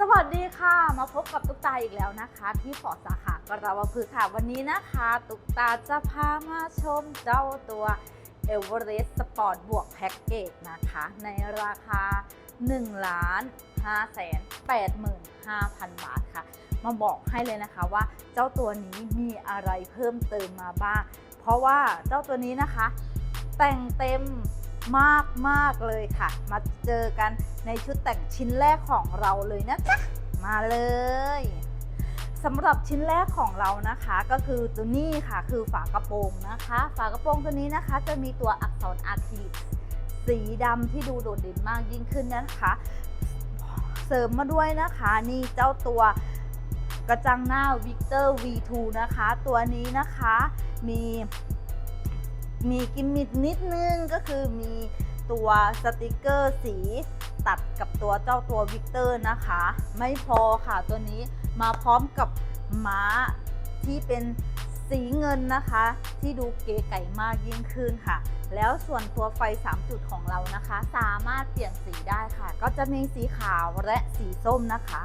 สวัสดีค่ะ มาพบกับตุ๊กตาอีกแล้วนะคะ ที่ฟอร์ดสาขากราวพฤกษ์ค่ะ วันนี้นะคะ ตุ๊กตาจะพามาชมเจ้าตัว e v e r e s t Sport บวกแพ็กเกจนะคะ ในราคา1ล้าน5แสน85,000 บาทค่ะ มาบอกให้เลยนะคะว่าเจ้าตัวนี้มีอะไรเพิ่มเติมมาบ้าง เพราะว่าเจ้าตัวนี้นะคะ แต่งเต็ม มากมากๆเลยค่ะ มาเจอกันในชุดแต่งชิ้นแรกของเราเลยนะจ๊ะมาเลยสำหรับชิ้นแรกของเรานะคะก็คือตัวนี้ค่ะคือฝากระโปรงนะคะ ฝากระโปรงตัวนี้นะคะจะมีตัวอักษรอะคริลิกสีดำที่ดูโดดเด่นมากยิ่งขึ้นนะคะเสริมมาด้วยนะคะนี่เจ้าตัวกระจังหน้า Victor V2 นะคะ ตัวนี้นะคะมี มีกิมมิคนิดนึงก็คือมีตัวสติกเกอร์สีตัดกับตัวเจ้าตัว Victor นะคะ ไม่พอค่ะตัวนี้มาพร้อมกับม้าที่เป็นสีเงินนะคะ ที่ดูเก๋ไก่มากยิ่งขึ้นค่ะ แล้วส่วนตัวไฟ 3 จุดของเรานะคะ สามารถเปลี่ยนสีได้ค่ะ ก็จะมีสีขาวและสีส้มนะคะ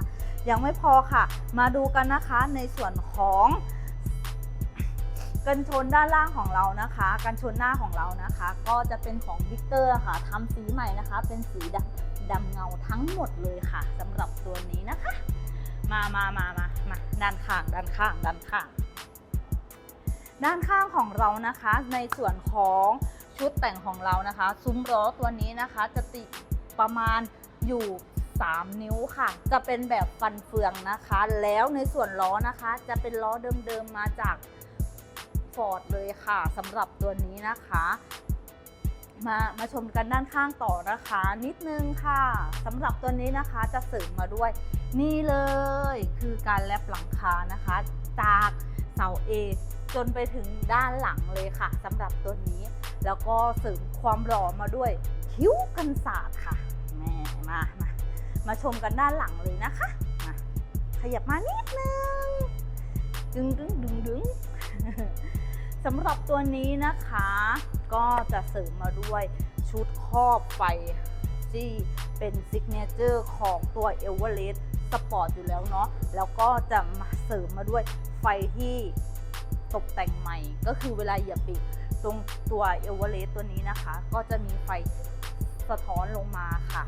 ยังไม่พอค่ะ มาดูกันนะคะในส่วนของ กันชนด้านล่างของเรานะคะ กันชนหน้าของเรานะคะ ก็จะเป็นของวิกเตอร์ค่ะทำสีใหม่นะคะ เป็นสีดำดำเงาทั้งหมดเลยค่ะสำหรับตัวนี้นะคะ มามามามามาด้านข้างด้านข้างด้านข้าง ด้านข้างของเรานะคะ ในส่วนของชุดแต่งของเรานะคะ ซุ้มล้อตัวนี้นะคะ จะติดประมาณอยู่3 นิ้วค่ะ จะเป็นแบบฟันเฟืองนะคะ แล้วในส่วนล้อนะคะ จะเป็นล้อเดิมๆมาจาก ฟอร์ดเลยค่ะสำหรับตัวนี้นะคะมามาชมกันด้านข้างต่อนะคะ นิดนึงค่ะสำหรับตัวนี้นะคะจะเสริมมาด้วย นี่เลย คือการแลบหลังคานะคะ จากเสา A จนไปถึงด้านหลังเลยค่ะสำหรับตัวนี้ แล้วก็เสริมความหล่อมาด้วยคิ้วกันศาสตร์ค่ะแม่มามามาชมกันด้านหลังเลยนะคะมาขยับมานิดนึงดึงดึงดึงดึง สำหรับตัวนี้นะคะ ก็จะเสริมมาด้วยชุดครอบไฟที่เป็นซิกเนเจอร์ของตัว e v e r e s t Sport อยู่แล้วเนาะแล้วก็จะมาเสริมมาด้วยไฟที่ตกแต่งใหม่ ก็คือเวลาเหยียบเบรกตรงตัว e v e r e s t ตัวนี้นะคะ ก็จะมีไฟสะท้อนลงมาค่ะ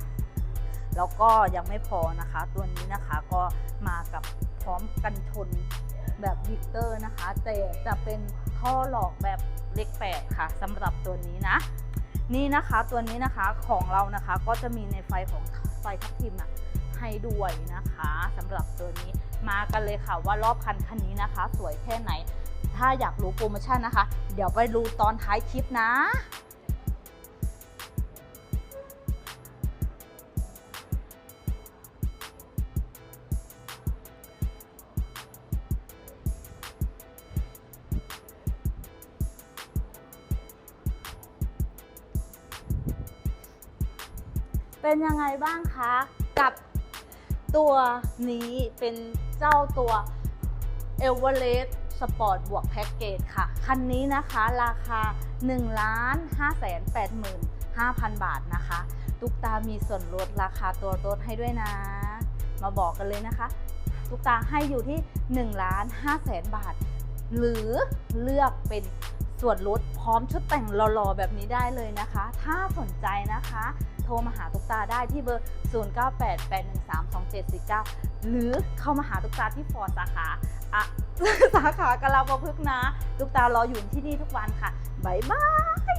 แล้วก็ยังไม่พอนะคะ ตัวนี้นะคะก็มากับพร้อมกันชนแบบวิกเตอร์นะคะ แต่จะเป็น ท่อหลอกแบบเล็กแปดค่ะสำหรับตัวนี้นะ นี่นะคะตัวนี้นะคะของเรานะคะก็จะมีในไฟของไฟทับทิมนะให้ด้วยนะคะสำหรับตัวนี้มากันเลยค่ะว่ารอบคันคันนี้นะคะ สวยแค่ไหน ถ้าอยากรู้โปรโมชั่นนะคะ เดี๋ยวไปดูตอนท้ายคลิปนะ เป็นยังไงบ้างคะ กับตัวนี้เป็นเจ้าตัว e v e r e s t Sport บวกแพ็กเกจค่ะ คันนี้นะคะราคา1ล้าน5แสน85,000 บาทนะคะ ตุกตามีส่วนลดราคาตัวรถให้ด้วยนะ มาบอกกันเลยนะคะ ตุกตาให้อยู่ที่ 1 ล้าน5แสนบาท หรือเลือกเป็นส่วนลดพร้อมชุดแต่งหล่อๆ แบบนี้ได้เลยนะคะ ถ้าสนใจนะคะ โทรมาหาตุ๊กตาได้ที่เบอร์ 0988132749 หรือเข้ามาหาตุ๊กตาที่ฟอร์ดสาขาอะสาขากะลาประพฤกนะตุ๊กตารออยู่ที่นี่ทุกวันค่ะ บ๊ายบาย